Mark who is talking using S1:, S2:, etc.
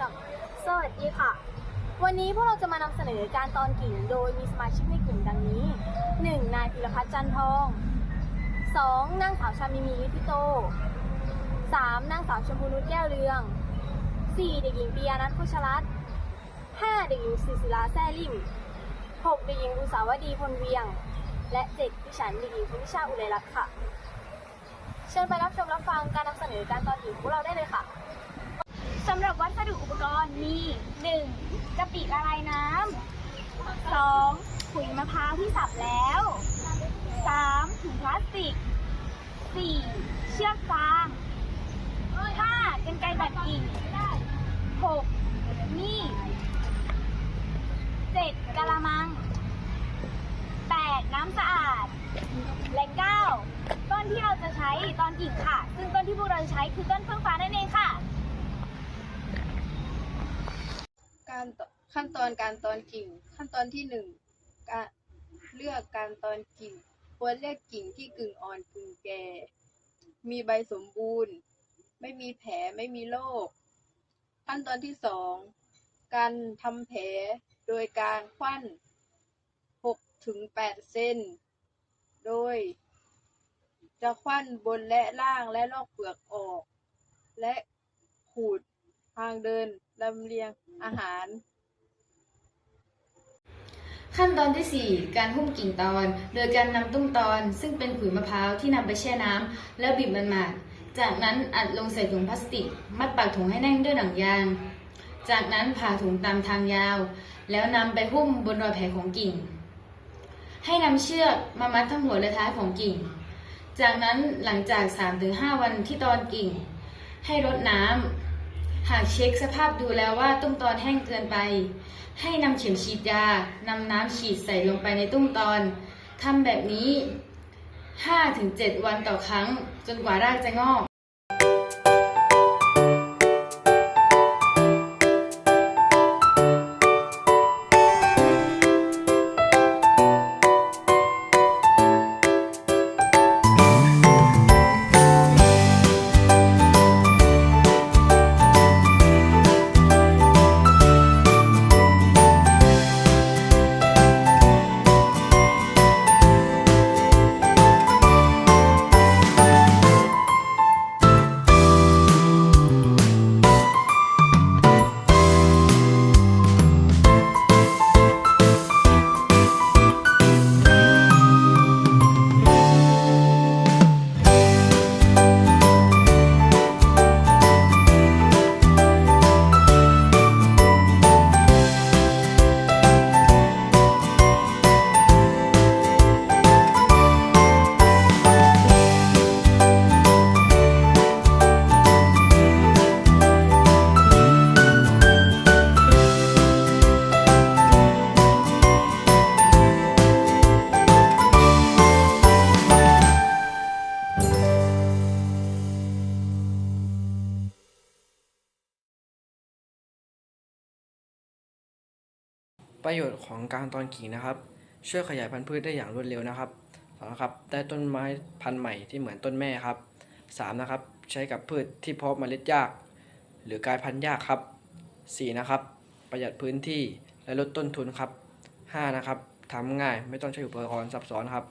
S1: สวสวัสดีค่ะ วันนี้พวกเราจะมานำเสนอการตอนกิ่งโดยมีสมาชิกในกลุ่มดังนี้ 1. นายพิรพัฒน์จันทอง 2. นางสาวชามิมีลิพิโต 3. นางสาวชมพูนุชแก้วเรือง 4. เด็กหญิงปิยานัทโคชรัตน์ 5. เด็กหญิงศิศิลาแซ่ลิม 6. เด็กหญิงอุสาวดีพลเวียง และ 7. ดิฉันเด็กหญิงพุนิชาอุไรรัตน์ค่ะ เชิญไปรับชมรับฟังการนำเสนอการตอนกิ่งของเราได้เลยค่ะำ
S2: หรับวัสดุอุปกรณ์มี 1. กะปิละลายน้ำ 2. ขุยมะพร้าวที่สับแล้ว 3. ถุงพลาสติก 4. เชือกฟาง 5. กันไกรตัดกิ่ง 6. มีด 7. กะละมัง 8. น้ำสะอาด และ 9. ต้นที่เราจะใช้ตอนกิ่งค่ะ ซึ่งต้นที่พวกเราจะใช้คือต้นเฟื่องฟ้านั่นเองค่ะ
S3: การต ขั้นตอนการตอนกิ่ง ขั้นตอนที่หนึ่งการเลือกการตอนกิ่ง ควรเลือกกิ่งที่กึ่งอ่อนกึ่งแก่ มีใบสมบูรณ์ ไม่มีแผลไม่มีโรค ขั้นตอนที่สองการทำแผลโดยการคว้นหกถึงแปดเซน โดย จะคว้นบนและล่างและลอกเปลือกออก และขูดทางเดินลำเลียงอาหาร
S4: ขั้นตอนที่ 4 การหุ้มกิ่งตอน โดยการนำตุ้มตอน ซึ่งเป็นขุยมะพร้าวที่นำไปแช่น้ำแล้วบีบมันหมาดจากนั้นอัดลงใส่ถุงพลาสติก มัดปากถุงให้แน่นด้วยหนังยาง จากนั้นผ่าถุงตามทางยาว แล้วนำไปหุ้มบนรอยแผลของกิ่ง ให้นำเชือกมามัดทั้งหัวและท้ายของกิ่ง จากนั้นหลังจาก 3-5 วันที่ตอนกิ่ง ให้รดน้ำ หากเช็คสภาพดูแล้วว่าตุ้มตอนแห้งเกินไป ให้นำเข็มฉีดยานำน้ำฉีดใส่ลงไปในตุ้มตอนทำแบบนี้ 5-7 วันต่อครั้ง จนกว่ารากจะงอก
S5: ประโยชน์ของการตอนกิ่งนะครับ ช่วยขยายพันธุ์พืชได้อย่างรวดเร็วนะครับสองครับได้ต้นไม้พันธุ์ใหม่ที่เหมือนต้นแม่ครับสามนะครับใช้กับพืชที่เพาะเมล็ดยาก หรือกลายพันธุ์ยากครับสี่นะครับประหยัดพื้นที่และลดต้นทุนครับห้านะครับทำง่ายไม่ต้องใช้อุปกรณ์ซับซ้อนครับ